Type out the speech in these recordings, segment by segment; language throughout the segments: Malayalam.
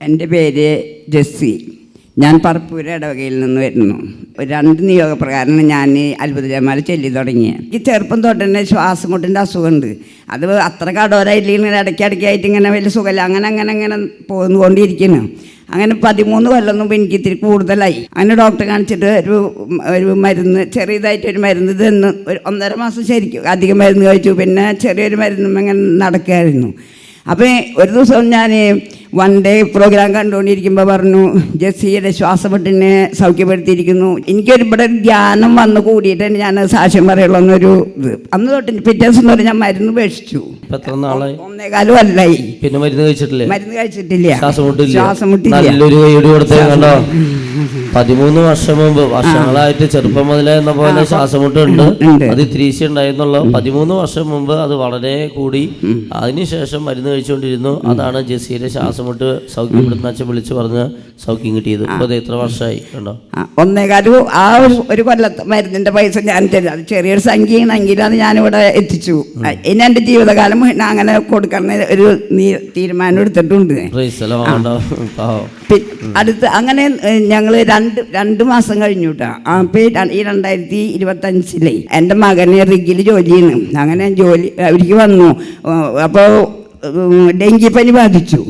എന്റെ പേര് ജെസ്സി. ഞാൻ പറപ്പൂര് ഇടവകയിൽ നിന്ന് വരുന്നു. രണ്ട് നിയോഗപ്രകാരം ഞാൻ അത്ഭുത അത്ഭുതജന്മാരെ ചൊല്ലി തുടങ്ങിയത് എനിക്ക് ചെറുപ്പം തൊട്ട് തന്നെ ശ്വാസം കൊണ്ടിന്റെ അസുഖമുണ്ട്. അത് അത്ര കടോരായില്ലെങ്കിൽ ഇങ്ങനെ ഇടയ്ക്കിടയ്ക്കായിട്ട് ഇങ്ങനെ വലിയ സുഖമില്ല. അങ്ങനെ അങ്ങനെ അങ്ങനെ പോന്നുകൊണ്ടിരിക്കുന്നു. അങ്ങനെ പതിമൂന്ന് കൊല്ലം മുമ്പ് എനിക്ക് ഇത്തിരി കൂടുതലായി. അങ്ങനെ ഡോക്ടറെ കാണിച്ചിട്ട് ഒരു ഒരു മരുന്ന് ചെറിയതായിട്ട് ഒരു മരുന്ന് തന്നു. ഒരു ഒന്നര മാസം ശരിക്കും അധികം മരുന്ന് കഴിച്ചു. പിന്നെ ചെറിയൊരു മരുന്നും അങ്ങനെ നടക്കുകയായിരുന്നു. അപ്പോൾ ഒരു ദിവസം ഞാൻ വൺ ഡേ പ്രോഗ്രാം കണ്ടുകൊണ്ടിരിക്കുമ്പോൾ പറഞ്ഞു ജെസ്സിയുടെ ശ്വാസമുട്ടിനെ സൗഖ്യപ്പെടുത്തിയിരിക്കുന്നു. എനിക്കൊരു ഇവിടെ ധ്യാനം വന്നു കൂടിയിട്ട് ഞാൻ സാക്ഷ്യം പറയുള്ളൂ എന്നൊരു ഇത്. അന്ന് തൊട്ട് പിറ്റേ ദിവസം തൊട്ട് ഞാൻ മരുന്ന് ഉപേക്ഷിച്ചു. ഒന്നേകാലും അല്ലായി പിന്നെ മരുന്ന് കഴിച്ചിട്ടില്ലേ? മരുന്ന് കഴിച്ചിട്ടില്ല. ശ്വാസം മുട്ടില്ല നല്ലൊരു കൊടുത്തേ കണ്ടോ? പതിമൂന്ന് വർഷം മുമ്പ് വർഷങ്ങളായിട്ട് ചെറുപ്പം മുതലേ എന്ന പോലെ ശ്വാസമുട്ടുണ്ട് അത് തിരിച്ച ഉണ്ടായിരുന്നുള്ള. പതിമൂന്ന് വർഷം മുമ്പ് അത് വളരെ കൂടി അതിനുശേഷം മരുന്ന് കഴിച്ചുകൊണ്ടിരുന്നു. അതാണ് ജെസ്സിയുടെ ശ്വാസമുട്ട് സൗഖ്യപ്പെടുന്ന അച്ഛൻ വിളിച്ചു പറഞ്ഞ് സൗഖ്യം കിട്ടിയത്. ഇപ്പൊ എത്ര വർഷമായി കണ്ടോ? ഒന്നേകാൽ ആ ഒരു- കൊല്ലത്ത് മരുന്നിന്റെ പൈസ ഞാൻ തരും. അത് ചെറിയൊരു സംഖ്യയാണെങ്കിലും അത് ഞാനിവിടെ എത്തിച്ചു. ഇനി എന്റെ ജീവിതകാലം അങ്ങനെ കൊടുക്കണം ഒരു തീരുമാനം എടുത്തിട്ടുണ്ട്. അടുത്ത് അങ്ങനെ ഞങ്ങൾ രണ്ട് രണ്ട് മാസം കഴിഞ്ഞു കേട്ടോ അപ്പോൾ ഈ രണ്ടായിരത്തി ഇരുപത്തഞ്ചിലെ എന്റെ മകന് റിഗിൽ ജോലി ചെയ്യുന്നു. അങ്ങനെ ജോലി അവർക്ക് വന്നു. അപ്പോൾ ഡെങ്കിപ്പനി ബാധിച്ചു.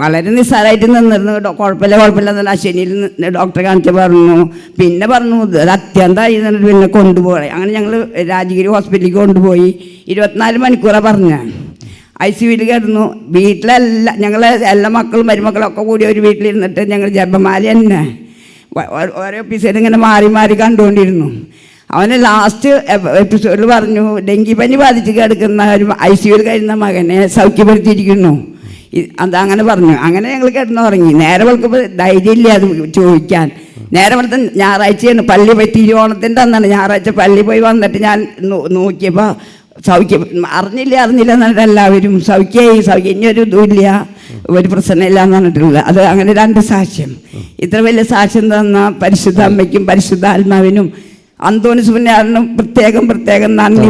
വളരെ നിസ്സാരമായിട്ട് നിന്നിരുന്നു. കുഴപ്പമില്ല കുഴപ്പമില്ല എന്നാൽ അശ്വനിയിൽ ഡോക്ടറെ കാണിച്ച് പറഞ്ഞു. പിന്നെ പറഞ്ഞു അത് അത്യന്തമായി പിന്നെ കൊണ്ടുപോയി അങ്ങനെ ഞങ്ങൾ രാജഗിരി ഹോസ്പിറ്റലിൽ കൊണ്ടുപോയി. ഇരുപത്തിനാല് മണിക്കൂറാണ് പറഞ്ഞ. ഐ സി യുവിൽ കിടന്നു. വീട്ടിലെല്ലാം ഞങ്ങൾ എല്ലാ മക്കളും മരുമക്കളും ഒക്കെ കൂടി ഒരു വീട്ടിലിരുന്നിട്ട് ഞങ്ങൾ ജപമാല തന്നെ. ഓരോ എപ്പിസോഡ് ഇങ്ങനെ മാറി മാറി കണ്ടുകൊണ്ടിരുന്നു അവന് ലാസ്റ്റ് എപ്പിസോഡിൽ പറഞ്ഞു ഡെങ്കിപ്പനി ബാധിച്ച് കിടക്കുന്ന ഒരു ഐ സി യുവിൽ കഴിയുന്ന മകനെ സൗഖ്യപ്പെടുത്തിയിരിക്കുന്നു. അതങ്ങനെ പറഞ്ഞു. അങ്ങനെ ഞങ്ങൾ കിടന്നുറങ്ങി. നേരെ വെളുക്കുമ്പോൾ ധൈര്യമില്ല അത് ചോദിക്കാൻ. നേരെ വെളുത്ത ഞായറാഴ്ചയാണ് പള്ളി പോയി തിരുവോണത്തിന്റെ അന്നാണ്. ഞായറാഴ്ച പള്ളി പോയി വന്നിട്ട് ഞാൻ നോക്കിയപ്പോൾ സൗഖ്യം അറിഞ്ഞില്ല അറിഞ്ഞില്ല എന്നിട്ട് എല്ലാവരും സൗഖ്യമായി സൗഖ്യം. ഇനി ഒരു ഇതുമില്ല ഒരു പ്രശ്നമില്ല എന്ന് പറഞ്ഞിട്ടുള്ളത് അത് അങ്ങനെ രണ്ട് സാക്ഷ്യം. ഇത്ര വലിയ സാക്ഷ്യം തന്ന പരിശുദ്ധ അമ്മയ്ക്കും പരിശുദ്ധ ആത്മാവിനും അന്തോണി സുബിനാറിനും പ്രത്യേകം പ്രത്യേകം നന്ദി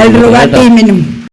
എൽറുക ടീമിനും